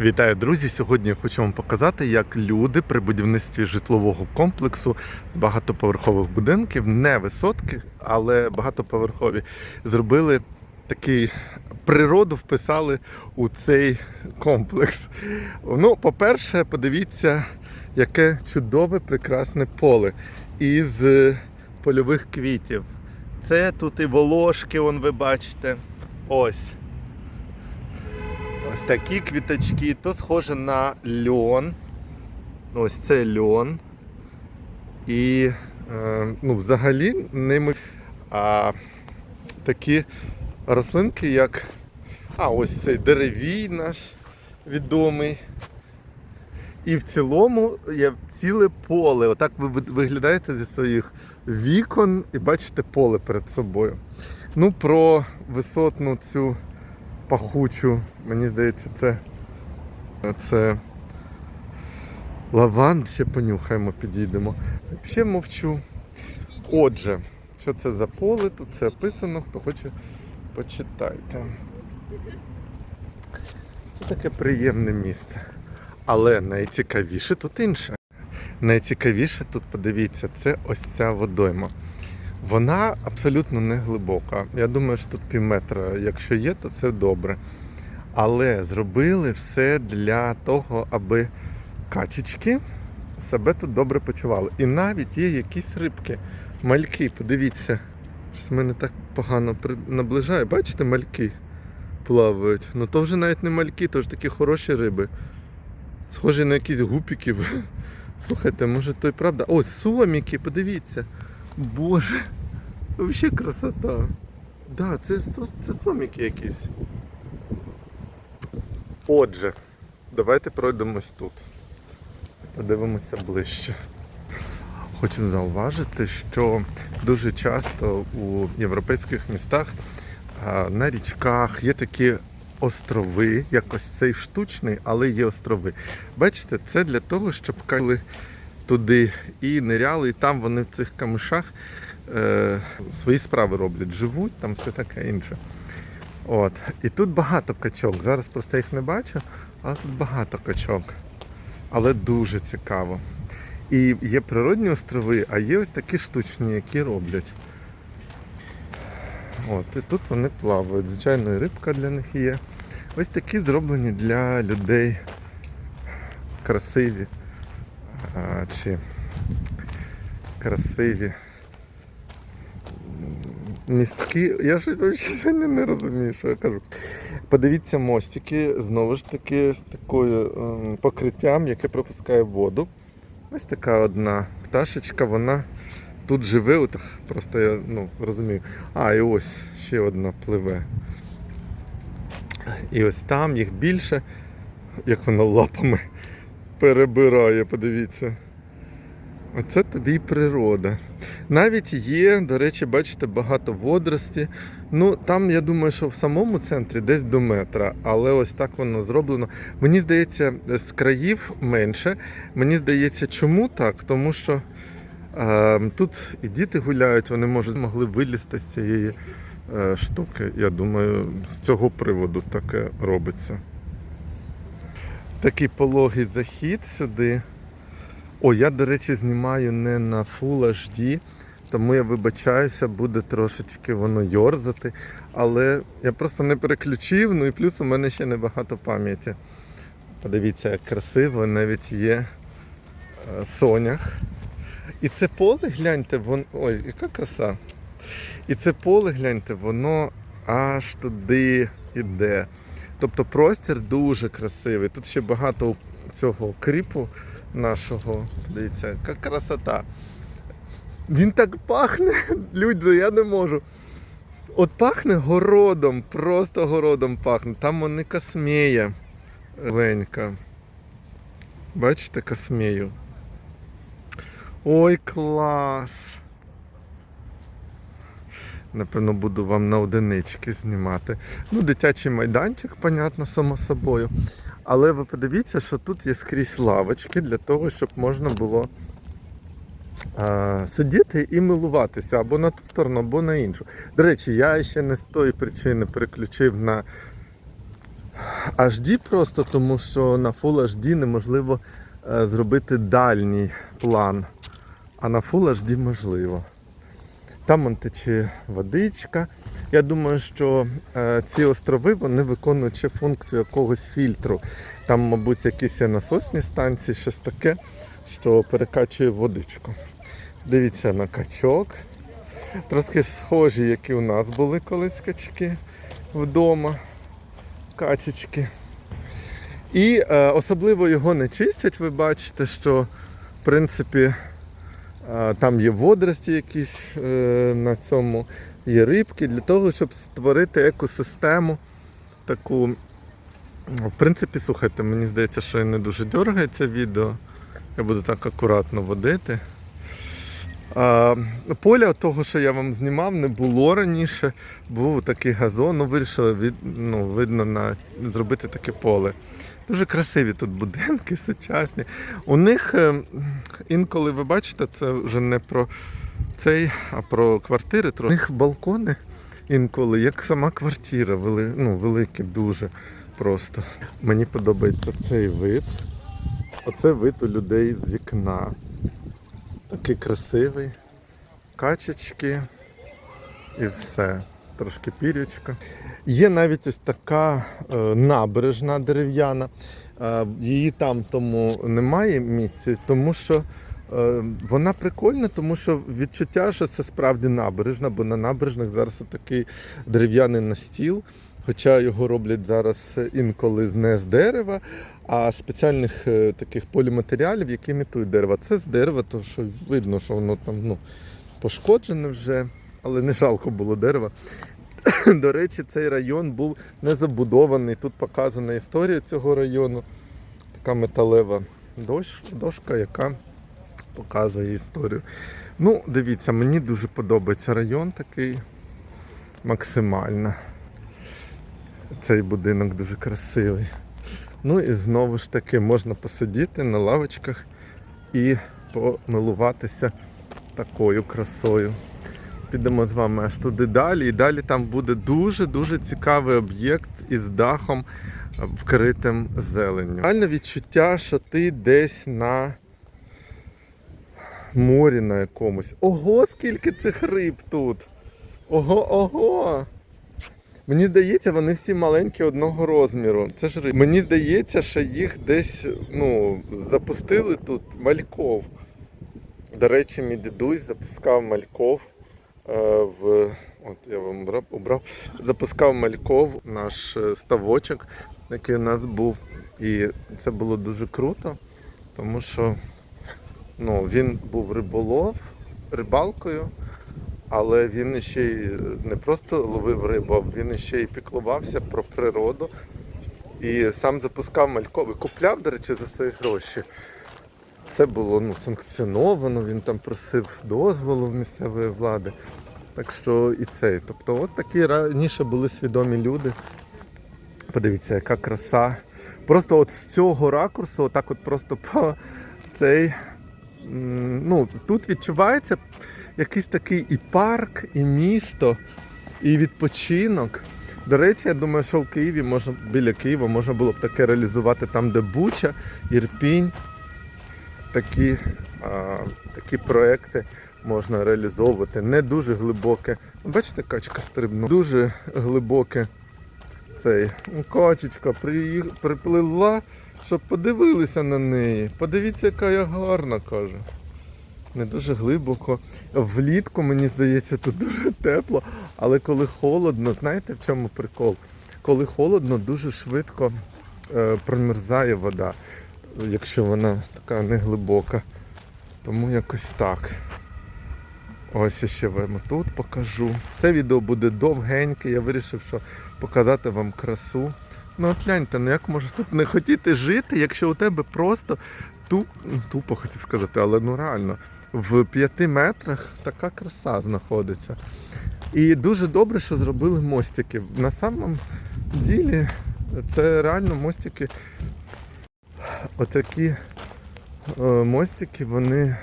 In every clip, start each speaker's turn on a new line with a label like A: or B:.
A: Вітаю, друзі! Сьогодні я хочу вам показати, як люди при будівництві житлового комплексу з багатоповерхових будинків, не висотки, але багатоповерхові, зробили такий природу, вписали у цей комплекс. Ну, по-перше, подивіться, яке чудове, прекрасне поле із е, польових квітів. Це тут і волошки, вон ви бачите. Ось. Ось такі квіточки, то схоже на льон. Ось це льон. І е, ну, взагалі ними а, такі рослинки, як. А, ось цей деревій наш відомий. І в цілому є ціле поле. Отак ви ви- виглядаєте зі своїх вікон і бачите поле перед собою. Ну, про висотну цю пахучу. Мені здається, це, це лаванд. Ще понюхаємо, підійдемо. Ще мовчу. Отже, що це за поле? Тут це описано, хто хоче, почитайте. Це таке приємне місце. Але найцікавіше тут інше. Найцікавіше тут, подивіться, це ось ця водойма. Вона абсолютно не глибока. Я думаю, що тут пів метра. Якщо є, то це добре. Але зробили все для того, аби качечки себе тут добре почували. І навіть є якісь рибки, мальки, подивіться. Щось мене так погано наближає. Бачите, мальки плавають. Ну то вже навіть не мальки, то ж такі хороші риби. Схожі на якісь гупіків. Слухайте, може то й правда. Ось соміки, подивіться. Боже, взагалі красота. Да, це, це соміки якісь. Отже, давайте пройдемось тут. Подивимося ближче. Хочу зауважити, що дуже часто у європейських містах на річках є такі острови, як ось цей штучний, але є острови. Бачите, це для того, щоб коли туди і ниряли, і там вони в цих камишах е, свої справи роблять, живуть, там все таке інше. От. І тут багато качок. Зараз просто їх не бачу, але тут багато качок. Але дуже цікаво. І є природні острови, а є ось такі штучні, які роблять. От, і тут вони плавають. Звичайно, і рибка для них є. Ось такі зроблені для людей красиві. Ці красиві містки. Я щось сьогодні не розумію, що я кажу. Подивіться мостики, знову ж таки, з такою ем, покриттям, яке пропускає воду. Ось така одна пташечка, вона тут живе, просто я ну, розумію. А, і ось ще одна пливе. І ось там їх більше, як вона лапами перебирає, подивіться. Оце тобі й природа. Навіть є, до речі, бачите, багато водорості. Ну, там, я думаю, що в самому центрі десь до метра, але ось так воно зроблено. Мені здається, з країв менше. Мені здається, чому так? Тому що е, тут і діти гуляють, вони можуть могли вилізти з цієї е, штуки. Я думаю, з цього приводу таке робиться. Такий пологий захід сюди. О, я, до речі, знімаю не на Full HD, тому я вибачаюся, буде трошечки воно йорзати. Але я просто не переключив, ну і плюс у мене ще небагато пам'яті. Подивіться, як красиво, навіть є е, сонях. І це поле, гляньте, вон... ой, яка краса. І це поле, гляньте, воно аж туди іде. Тобто простір дуже красивий. Тут ще багато цього кріпу нашого. Дивіться, яка красота. Він так пахне, люди, я не можу. От пахне городом, просто городом пахне. Там вони космея. Венька. Бачите космею? Ой, клас! Напевно, буду вам на одинички знімати. Ну, дитячий майданчик, понятно, само собою. Але ви подивіться, що тут є скрізь лавочки для того, щоб можна було а, сидіти і милуватися або на ту сторону, або на іншу. До речі, я ще не з тої причини переключив на HD просто тому, що на Full HD неможливо е, зробити дальній план, а на Full HD можливо. Там он тече водичка. Я думаю, що е, ці острови вони виконують ще функцію якогось фільтру. Там, мабуть, якісь є насосні станції, щось таке, що перекачує водичку. Дивіться на качок. Трошки схожі, які у нас були колись качки вдома. Качечки. І е, особливо його не чистять, ви бачите, що в принципі там є водорості якісь е, на цьому, є рибки, для того, щоб створити екосистему таку. В принципі, слухайте, мені здається, що не дуже дергається відео. Я буду так акуратно водити. А, поля того, що я вам знімав, не було раніше. Був такий газон, ну вирішили від, ну, видно на, зробити таке поле. Дуже красиві тут будинки, сучасні. У них е, інколи ви бачите, це вже не про цей, а про квартири. У них балкони інколи, як сама квартира, вели, ну, великі дуже просто. Мені подобається цей вид. Оце вид у людей з вікна. Такий красивий. Качечки і все. Трошки пірючка. Є навіть ось така е, набережна дерев'яна. Е, її там тому немає місця, тому що е, вона прикольна, тому що відчуття, що це справді набережна, бо на набережних зараз такий дерев'яний настіл. Хоча його роблять зараз інколи не з дерева, а спеціальних е, таких поліматеріалів, які імітують дерево. Це з дерева, тому що видно, що воно там ну, пошкоджене вже, але не жалко було дерева. До речі, цей район був не забудований. Тут показана історія цього району. Така металева дошка, яка показує історію. Ну, дивіться, мені дуже подобається район такий максимально. Цей будинок дуже красивий. Ну і знову ж таки можна посидіти на лавочках і помилуватися такою красою. Підемо з вами аж туди далі. І далі там буде дуже-дуже цікавий об'єкт із дахом е, вкритим зеленню. Реально відчуття, що ти десь на морі на якомусь. Ого, скільки цих риб тут! Ого, ого! Мені здається, вони всі маленькі одного розміру. Це ж риби. Мені здається, що їх десь ну, запустили тут мальков. До речі, мій дідусь запускав мальков в. От я вам обрав, обрав. Запускав мальков наш е, ставочок, який у нас був. І це було дуже круто, тому що ну, він був риболов, рибалкою. Але він ще й не просто ловив рибу, він ще й піклувався про природу. І сам запускав мальковий, купляв, до речі, за свої гроші. Це було ну, санкціоновано, він там просив дозволу в місцевої влади. Так що і цей. Тобто, от такі раніше були свідомі люди. Подивіться, яка краса. Просто от з цього ракурсу, отак от просто по цей. Ну, тут відчувається якийсь такий і парк, і місто, і відпочинок. До речі, я думаю, що в Києві можна біля Києва можна було б таке реалізувати там, де Буча, Ірпінь. Такі, а, такі проекти можна реалізовувати. Не дуже глибоке. Бачите, качка стрибнула. Дуже глибоке цей. Качечка приїх... приплила, щоб подивилися на неї. Подивіться, яка я гарна, каже не дуже глибоко. Влітку, мені здається, тут дуже тепло, але коли холодно, знаєте в чому прикол? Коли холодно, дуже швидко е, промерзає вода, якщо вона така неглибока. Тому якось так. Ось я ще вам тут покажу. Це відео буде довгеньке, я вирішив, що показати вам красу. Ну от гляньте, ну як може тут не хотіти жити, якщо у тебе просто туп, тупо хотів сказати, але ну реально, в п'яти метрах така краса знаходиться. І дуже добре, що зробили мостики. На самом ділі це реально мостики. Отакі е, мостики, вони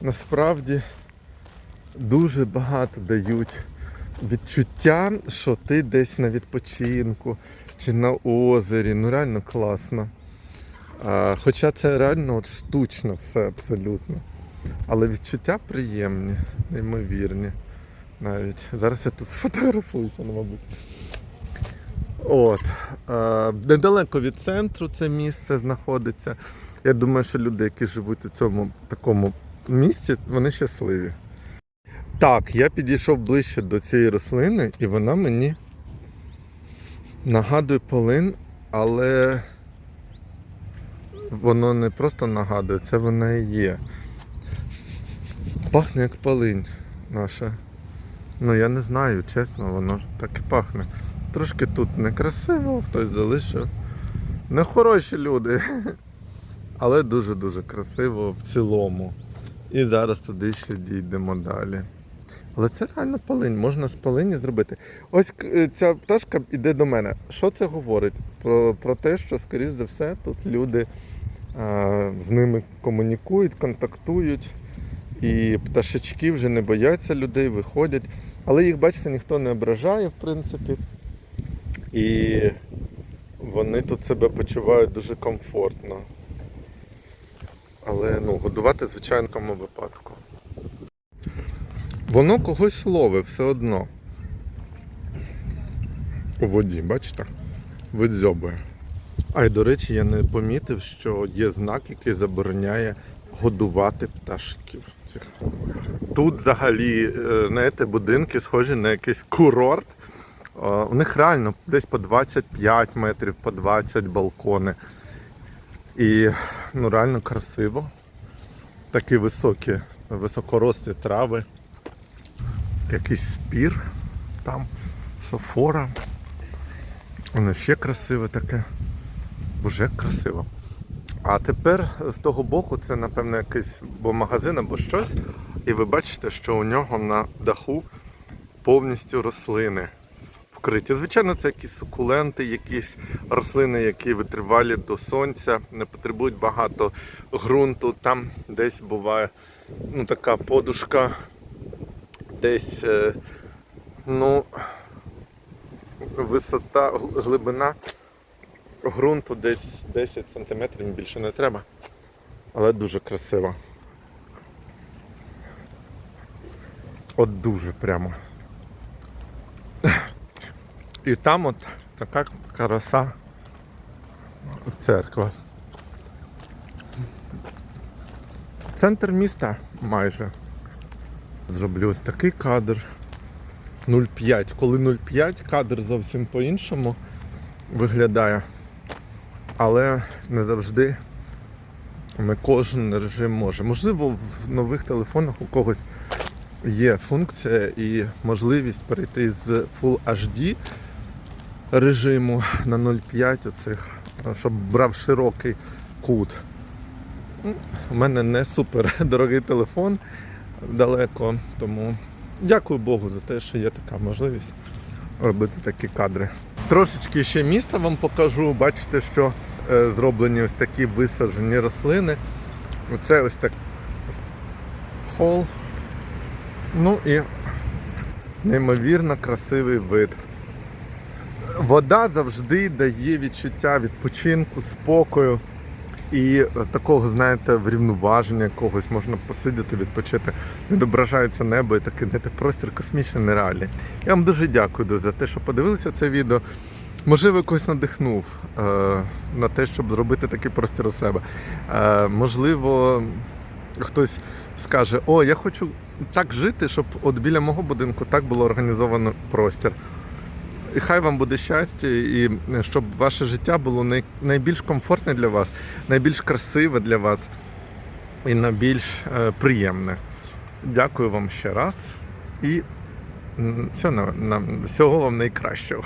A: насправді дуже багато дають відчуття, що ти десь на відпочинку, чи на озері. Ну реально класно. А, хоча це реально от штучно все абсолютно. Але відчуття приємні, неймовірні. Навіть. Зараз я тут сфотографуюся, ну, мабуть. От. Е, недалеко від центру це місце знаходиться. Я думаю, що люди, які живуть у цьому такому місці, вони щасливі. Так, я підійшов ближче до цієї рослини, і вона мені нагадує полин, але воно не просто нагадує, це вона і є. Пахне як полинь наша. Ну я не знаю, чесно, воно так і пахне. Трошки тут некрасиво, хтось залишив. Нехороші люди. Але дуже-дуже красиво в цілому. І зараз туди ще дійдемо далі. Але це реально полинь, можна з полині зробити. Ось е, ця пташка йде до мене. Що це говорить? Про, про те, що, скоріш за все, тут люди а, з ними комунікують, контактують. І пташечки вже не бояться людей, виходять. Але їх, бачите, ніхто не ображає, в принципі. І вони тут себе почувають дуже комфортно. Але ну, годувати, звичайно, в такому випадку. Воно когось ловить все одно. У воді, бачите? Видзьобує. А й до речі, я не помітив, що є знак, який забороняє годувати пташків. Тут взагалі, е, знаєте, будинки схожі на якийсь курорт. Е, У них реально десь по 25 метрів, по 20 балкони. І ну, реально красиво. Такі високі, високорослі трави. Якийсь спір там, софора. Воно ще красиве таке. Боже, як красиво. А тепер з того боку це, напевно, якийсь або магазин, або щось. І ви бачите, що у нього на даху повністю рослини вкриті. Звичайно, це якісь сукуленти, якісь рослини, які витривалі до сонця, не потребують багато ґрунту. Там десь буває ну, така подушка, десь е, ну, висота, глибина ґрунту десь 10 см, більше не треба. Але дуже красиво. От дуже прямо. І там от така краса церква. Центр міста майже. Зроблю ось такий кадр. 0,5. Коли 0,5 кадр зовсім по-іншому виглядає. Але не завжди не кожен режим може. Можливо, в нових телефонах у когось є функція і можливість перейти з Full HD режиму на 0,5 оцих, щоб брав широкий кут. У мене не супер дорогий телефон далеко, тому дякую Богу за те, що є така можливість робити такі кадри. Трошечки ще міста вам покажу. Бачите, що е, зроблені ось такі висаджені рослини. Оце ось так хол. Ну і неймовірно красивий вид. Вода завжди дає відчуття відпочинку, спокою і е, такого, знаєте, врівноваження якогось можна посидіти, відпочити. Відображається небо і такий знаєте, простір космічний, нереальний. Я вам дуже дякую за те, що подивилися це відео. Можливо, когось надихнув е, на те, щоб зробити такий простір у себе. Е, можливо, хтось скаже: О, я хочу так жити, щоб от біля мого будинку так було організовано простір. І хай вам буде щастя, і щоб ваше життя було найбільш комфортне для вас, найбільш красиве для вас і найбільш е, приємне. Дякую вам ще раз і всього вам найкращого.